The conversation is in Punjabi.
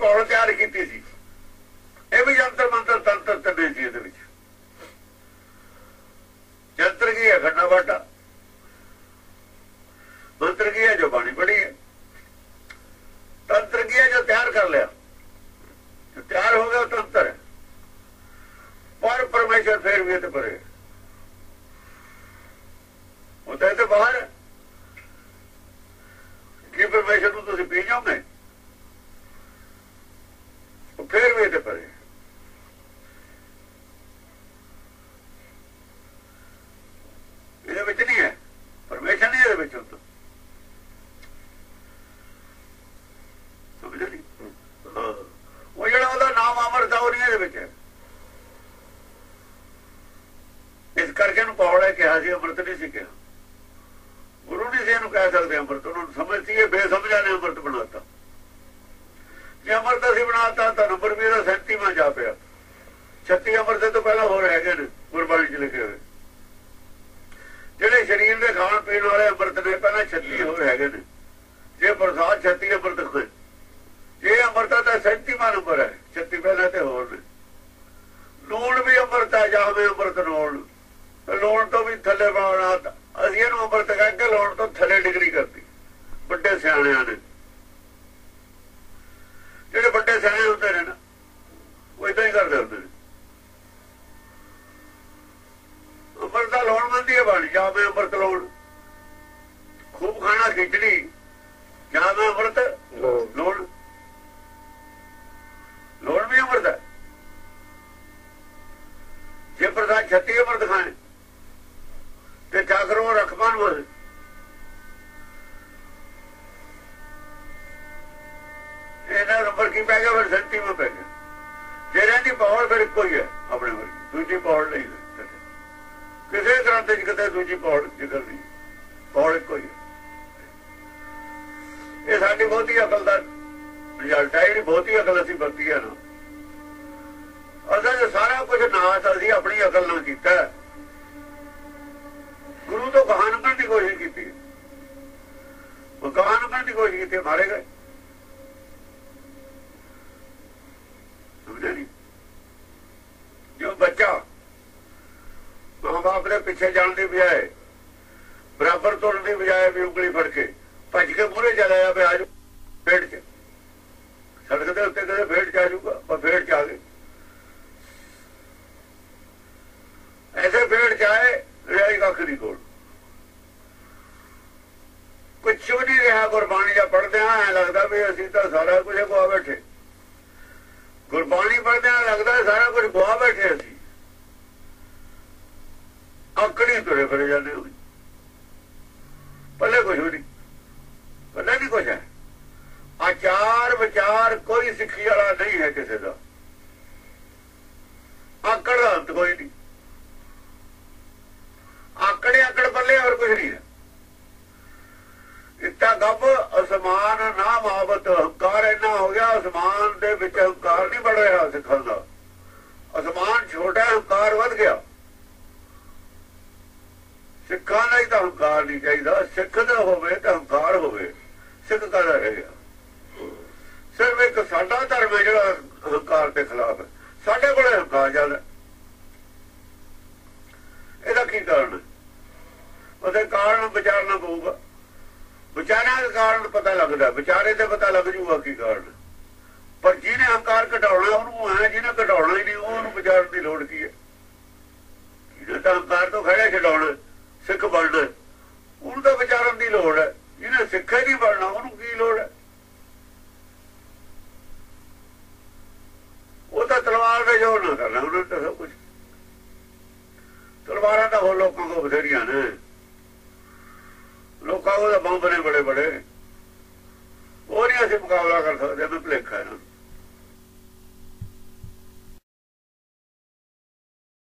ਪੌੜ ਤਿਆਰ ਕੀਤੀ ਸੀ। ਇਹ ਵੀ ਜੰਤਰ ਮੰਤਰ ਤੰਤਰ ਤੰਨੇ ਸੀ ਇਹਦੇ ਵਿੱਚ। ਜੰਤਰ ਕੀ ਹੈ? ਖੰਡਾ ਬਾਟਾ। ਮੰਤਰ ਕੀ ਹੈ? ਜੋ ਬਾਣੀ ਪੜੀ ਹੈ। ਤੰਤਰ ਕੀ ਹੈ? ਜੋ ਤਿਆਰ ਕਰ ਲਿਆ। ਜੋ ਤਿਆਰ ਹੋ ਗਿਆ ਤੰਤਰ ਪਰ ਪਰਮੇਸ਼ਰ ਫੇਰ ਵੀ ਇਹ ਤੇ ਪਰੇ ਕਰਕੇ ਕਿਹਾ ਸੀ, ਅੰਮ੍ਰਿਤ ਨਹੀਂ ਸੀ ਕਿਹਾ। ਗੁਰੂ ਨਹੀਂ ਸੀ ਇਹਨੂੰ ਕਹਿ ਸਕਦੇ ਅੰਮ੍ਰਿਤ। ਉਹਨਾਂ ਨੂੰ ਸਮਝ ਸੀ ਇਹ ਬੇਸਮਝਾ ਨੇ ਅੰਮ੍ਰਿਤ ਬਣਾਤਾ। ਜੇ ਅੰਮ੍ਰਿਤ ਅਸੀਂ ਬਣਾਤਾ, ਤਾਂ ਨੰਬਰ ਵੀ ਇਹਦਾ 37ਵਾਂ ਜਾ ਪਿਆ। 36 ਅੰਮ੍ਰਿਤ ਤੋਂ ਪਹਿਲਾਂ ਹੋਰ ਹੈਗੇ ਨੇ, ਗੁਰਬਾਣੀ 'ਚ ਲਿਖੇ ਹੋਏ। ਜਿਹੜੇ ਸਰੀਰ ਦੇ ਖਾਣ ਪੀਣ ਵਾਲੇ ਅੰਮ੍ਰਿਤ ਨੇ, ਪਹਿਲਾਂ 36 ਹੋਰ ਹੈਗੇ ਨੇ। ਜੇ ਪ੍ਰਸਾਦ 36 ਅੰਮ੍ਰਿਤ ਹੋਏ। ਇਹ ਅੰਮ੍ਰਿਤ ਦਾ 37ਵਾਂ ਨੰਬਰ ਹੈ 36 ਪਹਿਲਾਂ ਤੇ ਹੋਰ ਨੇ। ਲੂਣ ਵੀ ਅੰਮ੍ਰਿਤ ਹੈ ਜਾਵੇ ਅੰਮ੍ਰਿਤ ਲੋਣ ਲੋਣ ਤੋਂ ਵੀ ਥੱਲੇ ਬਾਣਾ ਅਸੀਂ ਇਹਨੂੰ ਅੰਮ੍ਰਿਤ ਕਹਿ ਕੇ ਲੋਣ ਤੋਂ ਥੱਲੇ ਡਿਗਰੀ ਕਰਦੀ ਵੱਡੇ ਸਿਆਣਿਆਂ ਨੇ। ਜਿਹੜੇ ਵੱਡੇ ਸਿਆਣੇ ਹੁੰਦੇ ਨੇ ਨਾ, ਉਹ ਇਦਾਂ ਹੀ ਕਰਦੇ ਹੁੰਦੇ ਨੇ। ਅੰਮ੍ਰਿਤ ਦਾ ਲੋਣ ਮੰਦੀ ਹੈ ਬਾਣੀ ਮੈਂ ਅੰਮ੍ਰਿਤ ਲੋਣ ਖੂਬ ਖਾਣਾ ਖਿਚੜੀ ਮੈਂ ਅੰਮ੍ਰਿਤ ਲੋਣ ਲੋਣ ਵੀ ਅੰਮ੍ਰਿਤ ਹੈ। ਜੇ ਪ੍ਰਸਾਦ ਛੱਤੀ ਅੰਮ੍ਰਿਤ ਖਾਏ ਤੇ ਜਾਗਰੋ ਰਖਮਾਨ ਵਰ ਇਹਨਾਂ ਨੰਬਰ ਕੀ ਪੈ ਗਿਆ? ਫਿਰ ਸੈਂਤੀ ਮੈਂ ਪੈ ਗਿਆ। ਜੇ ਰਹਿੰਦੀ ਪੌੜ, ਫਿਰ ਇੱਕੋ ਹੀ ਹੈ ਆਪਣੇ ਵਰ ਦੂਜੀ ਪੌੜ ਨਹੀਂ ਕਿਸੇ ਗ੍ਰੰਥ ਚ ਕਿਤੇ ਦੂਜੀ ਪੌੜ ਜ਼ਿਕਰ ਨਹੀਂ। ਪੌੜ ਇੱਕੋ ਹੀ ਹੈ। ਇਹ ਸਾਡੀ ਬਹੁਤੀ ਅਕਲ ਦਾ ਰਿਜ਼ਲਟ ਹੈ। ਜਿਹੜੀ ਬਹੁਤੀ ਅਕਲ ਅਸੀਂ ਵਰਤੀ ਹੈ ਨਾ। ਅਸਲ ਜੇ ਸਾਰਾ ਕੁਝ ਨਾ ਅਸੀਂ ਆਪਣੀ ਅਕਲ ਨਾਲ ਕੀਤਾ ਹੈ। ਗੁਰੂ ਤੋਂ ਕਹਾਣ ਕਰਨ ਦੀ ਕੋਸ਼ਿਸ਼ ਕੀਤੀ ਉਹ ਕਹਾਣ ਕਰਨ ਦੀ ਕੋਸ਼ਿਸ਼ ਕੀਤੀ ਮਾਰੇ ਗਏ। ਸਮਝੇ ਨਹੀਂ ਜੋ ਬੱਚਾ ਮਾਂ ਬਾਪ ਦੇ ਪਿੱਛੇ ਜਾਣ ਦੀ ਬਜਾਏ, ਬਰਾਬਰ ਤੁਰਨ ਦੀ ਬਜਾਏ ਵੀ ਉਂਗਲੀ ਫੜ ਕੇ ਭੱਜ ਕੇ ਮੂਹਰੇ ਚਲਾ ਜਾ ਆਜੋ ਪੇਟ 'ਚ। ਸੜਕ ਦੇ ਉੱਤੇ ਕਦੇ ਫੇਟ ਚ ਆ ਜਾਊਗਾ ਪਰ ਫੇਟ ਚ ਆ ਗਏ। ਐਸੇ ਫੇਟ ਚ ਆਏ ਰਿਆਈ ਕੱਖ ਦੀ ਕੋਲ ਕੁਛ ਵੀ ਨਹੀਂ ਰਿਹਾ ਗੁਰਬਾਣੀ ਦਾ ਪੜਦੇ ਆ ਐ ਲੱਗਦਾ ਵੀ ਅਸੀਂ ਤਾਂ ਸਾਰਾ ਕੁਝ ਗਵਾ ਬੈਠੇ। ਗੁਰਬਾਣੀ ਪੜਦੇ ਆ ਲੱਗਦਾ ਸਾਰਾ ਕੁਝ ਗਵਾ ਬੈਠੇ ਅਸੀਂ। ਆਕੜੀ ਤੁਰੇ ਫਿਰੇ ਜਾਂਦੇ ਹੋ ਪੱਲੇ ਕੁਝ ਵੀ ਨਹੀਂ। ਪੱਲੇ ਨਹੀਂ ਕੁਝ ਹੈ? ਆਚਾਰ ਵਿਚਾਰ ਕੋਈ ਸਿੱਖੀ ਵਾਲਾ ਨਹੀਂ ਹੈ ਕਿਸੇ ਦਾ। ਆਕੜ ਦਾ ਅੰਤ ਕੋਈ ਨਹੀਂ। ਆਕੜੇ ਆਕੜ ਪੱਲੇ ਹੋਰ ਕੁਝ ਨਹੀਂ ਹੈ। ਅਸਮਾਨ ਨਾ ਮਾਵਤ ਹੰਕਾਰ ਇੰਨਾ ਹੋ ਗਿਆ, ਅਸਮਾਨ ਦੇ ਵਿੱਚ ਹੰਕਾਰ ਨਹੀਂ ਬੜ ਰਿਹਾ ਸਿੱਖਾਂ ਦਾ। ਅਸਮਾਨ ਛੋਟਾ ਹੰਕਾਰ ਵੱਧ ਗਿਆ। ਸਿੱਖਾਂ ਦਾ ਤਾਂ ਹੰਕਾਰ ਨਹੀਂ ਚਾਹੀਦਾ। ਸਿੱਖ ਦਾ ਹੋਵੇ ਤਾਂ ਹੰਕਾਰ ਹੋਵੇ। ਸਿੱਖ ਕਾਹਦਾ ਰਹਿ ਸਿਰਫ ਇੱਕ ਸਾਡਾ ਧਰਮ ਹੈ ਜਿਹੜਾ ਹੰਕਾਰ ਦੇ ਖਿਲਾਫ ਹੈ। ਸਾਡੇ ਕੋਲ ਹੰਕਾਰ ਜ਼ਿਆਦਾ ਇਹਦਾ ਕੀ ਕਾਰਨ ਹੈ? ਉਹਦੇ ਕਾਰਨ ਵਿਚਾਰਨਾ ਪਊਗਾ। ਵਿਚਾਰਿਆਂ ਦਾ ਕਾਰਨ ਪਤਾ ਲੱਗਦਾ, ਵਿਚਾਰੇ ਤੇ ਪਤਾ ਲੱਗ ਜੂਗਾ ਕੀ ਕਾਰਨ। ਪਰ ਜਿਹਨੇ ਹੰਕਾਰ ਘਟਾਉਣਾ, ਉਹਨੂੰ ਹੈ ਜਿਹਨੇ ਘਟਾਉਣਾ ਹੀ ਨਹੀਂ, ਉਹਨੂੰ ਵਿਚਾਰਨ ਦੀ ਲੋੜ ਕੀ ਹੈ? ਜਿਹਨੇ ਤਾਂ ਹੰਕਾਰ ਤੋਂ ਖੜਾ ਛਡਾਉਣਾ, ਸਿੱਖ ਬਣਨਾ, ਉਹਨੂੰ ਤਾਂ ਵਿਚਾਰਨ ਦੀ ਲੋੜ ਹੈ। ਜਿਹਨੇ ਸਿੱਖੇ ਨਹੀਂ ਬਣਨਾ, ਉਹਨੂੰ ਕੀ ਲੋੜ ਹੈ? ਉਹ ਤਾਂ ਤਲਵਾਰ ਦਾ ਜੋਰ ਨਾ ਕਰਨਾ, ਉਹਨਾਂ ਤਾਂ ਸਭ ਕੁਝ ਤਲਵਾਰਾਂ ਤਾਂ ਹੋਰ ਲੋਕਾਂ ਕੋਲ ਬਥੇਰੀਆਂ ਨੇ। ਲੋਕਾਂ ਕੋਲ ਤਾਂ ਬੰਬ ਨੇ ਬੜੇ ਬੜੇ। ਉਹ ਨਹੀਂ ਅਸੀਂ ਮੁਕਾਬਲਾ ਕਰ ਸਕਦੇ ਮੈਂ ਭਲੇਖਾ ਇਹਨਾਂ